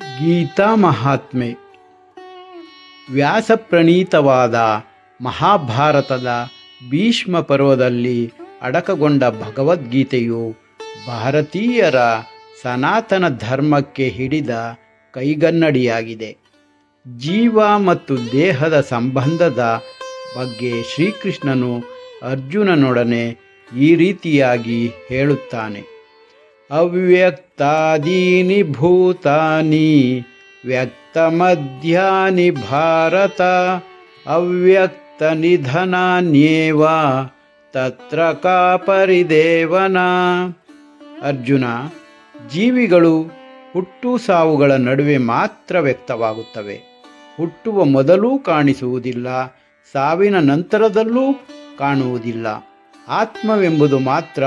ಗೀತಾ ಮಹಾತ್ಮೆ. ವ್ಯಾಸಪ್ರಣೀತವಾದ ಮಹಾಭಾರತದ ಭೀಷ್ಮ ಪರ್ವದಲ್ಲಿ ಅಡಕಗೊಂಡ ಭಗವದ್ಗೀತೆಯು ಭಾರತೀಯರ ಸನಾತನ ಧರ್ಮಕ್ಕೆ ಹಿಡಿದ ಕೈಗನ್ನಡಿಯಾಗಿದೆ. ಜೀವ ಮತ್ತು ದೇಹದ ಸಂಬಂಧದ ಬಗ್ಗೆ ಶ್ರೀಕೃಷ್ಣನು ಅರ್ಜುನನೊಡನೆ ಈ ರೀತಿಯಾಗಿ ಹೇಳುತ್ತಾನೆ. ಅವ್ಯಕ್ತಾದೀನಿ ಭೂತಾನಿ, ವ್ಯಕ್ತಮಧ್ಯಾನಿ ಭಾರತ, ಅವ್ಯಕ್ತ ನಿಧನಾನ್ಯೇವ, ತತ್ರ ಕಾ ಪರಿದೇವನ ಅರ್ಜುನ, ಜೀವಿಗಳು ಹುಟ್ಟು ಸಾವುಗಳ ನಡುವೆ ಮಾತ್ರ ವ್ಯಕ್ತವಾಗುತ್ತವೆ. ಹುಟ್ಟುವ ಮೊದಲೂ ಕಾಣಿಸುವುದಿಲ್ಲ, ಸಾವಿನ ನಂತರದಲ್ಲೂ ಕಾಣುವುದಿಲ್ಲ. ಆತ್ಮವೆಂಬುದು ಮಾತ್ರ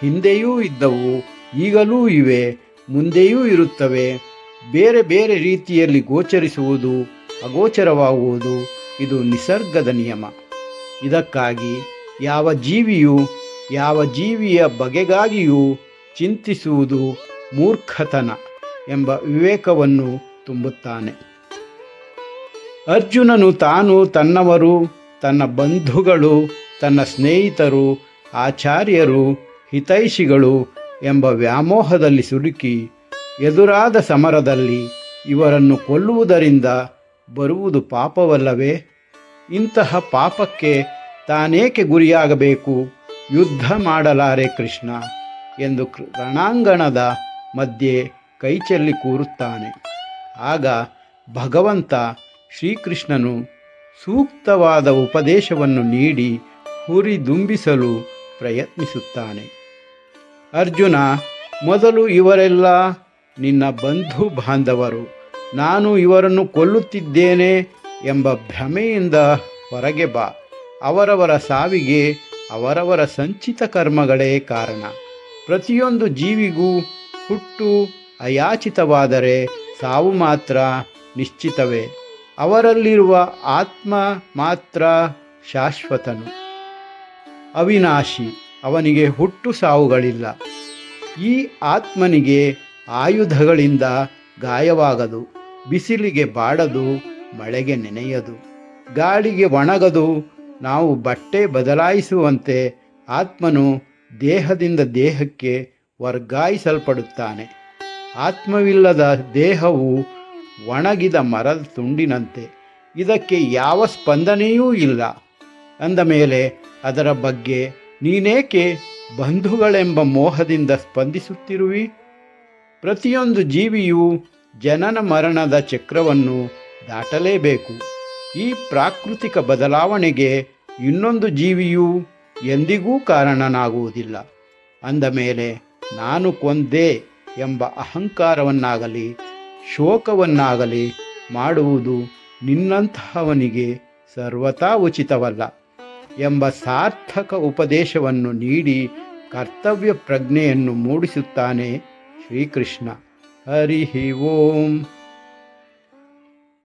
ಹಿಂದೆಯೂ ಇದ್ದವು ಈಗಲೂ ಇವೆ, ಮುಂದೆಯೂ ಇರುತ್ತವೆ. ಬೇರೆ ಬೇರೆ ರೀತಿಯಲ್ಲಿ ಗೋಚರಿಸುವುದು ಅಗೋಚರವಾಗುವುದು, ಇದು ನಿಸರ್ಗದ ನಿಯಮ. ಇದಕ್ಕಾಗಿ ಯಾವ ಜೀವಿಯು, ಯಾವ ಜೀವಿಯ ಬಗೆಗಾಗಿಯೂ ಚಿಂತಿಸುವುದು ಮೂರ್ಖತನ ಎಂಬ ವಿವೇಕವನ್ನು ತುಂಬುತ್ತಾನೆ. ಅರ್ಜುನನು ತಾನು ತನ್ನವರು, ತನ್ನ ಬಂಧುಗಳು, ತನ್ನ ಸ್ನೇಹಿತರು, ಆಚಾರ್ಯರು, ಹಿತೈಷಿಗಳು ಎಂಬ ವ್ಯಾಮೋಹದಲ್ಲಿ ಸಿಲುಕಿ ಎದುರಾದ ಸಮರದಲ್ಲಿ ಇವರನ್ನು ಕೊಲ್ಲುವುದರಿಂದ ಬರುವುದು ಪಾಪವಲ್ಲವೇ? ಇಂತಹ ಪಾಪಕ್ಕೆ ತಾನೇಕೆ ಗುರಿಯಾಗಬೇಕು? ಯುದ್ಧ ಮಾಡಲಾರೆ ಕೃಷ್ಣ ಎಂದು ರಣಾಂಗಣದ ಮಧ್ಯೆ ಕೈಚೆಲ್ಲಿ ಕೂರುತ್ತಾನೆ. ಆಗ ಭಗವಂತ ಶ್ರೀಕೃಷ್ಣನು ಸೂಕ್ತವಾದ ಉಪದೇಶವನ್ನು ನೀಡಿ ಹುರಿದುಂಬಿಸಲು ಪ್ರಯತ್ನಿಸುತ್ತಾನೆ. ಅರ್ಜುನ, ಮೊದಲು ಇವರೆಲ್ಲ ನಿನ್ನ ಬಂಧು ಬಾಂಧವರು. ನಾನು ಇವರನ್ನು ಕೊಲ್ಲುತ್ತಿದ್ದೇನೆ ಎಂಬ ಭ್ರಮೆಯಿಂದ ಹೊರಗೆ ಬಾ. ಅವರವರ ಸಾವಿಗೆ ಅವರವರ ಸಂಚಿತ ಕರ್ಮಗಳೇ ಕಾರಣ. ಪ್ರತಿಯೊಂದು ಜೀವಿಗೂ ಹುಟ್ಟು ಅಯಾಚಿತವಾದರೆ ಸಾವು ಮಾತ್ರ ನಿಶ್ಚಿತವೇ. ಅವರಲ್ಲಿರುವ ಆತ್ಮ ಮಾತ್ರ ಶಾಶ್ವತನು. ಅವಿನಾಶಿ ಅವನಿಗೆ ಹುಟ್ಟು ಸಾವುಗಳಿಲ್ಲ. ಈ ಆತ್ಮನಿಗೆ ಆಯುಧಗಳಿಂದ ಗಾಯವಾಗದು, ಬಿಸಿಲಿಗೆ ಬಾಡದು, ಮಳೆಗೆ ನೆನೆಯದು, ಗಾಳಿಗೆ ಒಣಗದು, ನಾವು ಬಟ್ಟೆ ಬದಲಾಯಿಸುವಂತೆ ಆತ್ಮನು ದೇಹದಿಂದ ದೇಹಕ್ಕೆ ವರ್ಗಾಯಿಸಲ್ಪಡುತ್ತಾನೆ. ಆತ್ಮವಿಲ್ಲದ ದೇಹವು ಒಣಗಿದ ಮರದ ತುಂಡಿನಂತೆ, ಇದಕ್ಕೆ ಯಾವ ಸ್ಪಂದನೆಯೂ ಇಲ್ಲ. ಅಂದ ಮೇಲೆ ಅದರ ಬಗ್ಗೆ ನೀನೇಕೆ ಬಂಧುಗಳೆಂಬ ಮೋಹದಿಂದ ಸ್ಪಂದಿಸುತ್ತಿರುವಿ? ಪ್ರತಿಯೊಂದು ಜೀವಿಯೂ ಜನನ ಮರಣದ ಚಕ್ರವನ್ನು ದಾಟಲೇಬೇಕು. ಈ ಪ್ರಾಕೃತಿಕ ಬದಲಾವಣೆಗೆ ಇನ್ನೊಂದು ಜೀವಿಯೂ ಎಂದಿಗೂ ಕಾರಣನಾಗುವುದಿಲ್ಲ. ಅಂದ ಮೇಲೆ, ನಾನು ಕೊಂದೆ ಎಂಬ ಅಹಂಕಾರವನ್ನಾಗಲಿ, ಶೋಕವನ್ನಾಗಲಿ ಮಾಡುವುದು ನಿನ್ನಂತಹವನಿಗೆ ಸರ್ವತಾ ಉಚಿತವಲ್ಲ. ಎಂಬ ಸಾರ್ಥಕ ಉಪದೇಶವನ್ನು ನೀಡಿ ಕರ್ತವ್ಯ ಪ್ರಜ್ಞೆಯನ್ನು ಮೂಡಿಸುತ್ತಾನೆ ಶ್ರೀಕೃಷ್ಣ. ಹರಿ ಓಂ.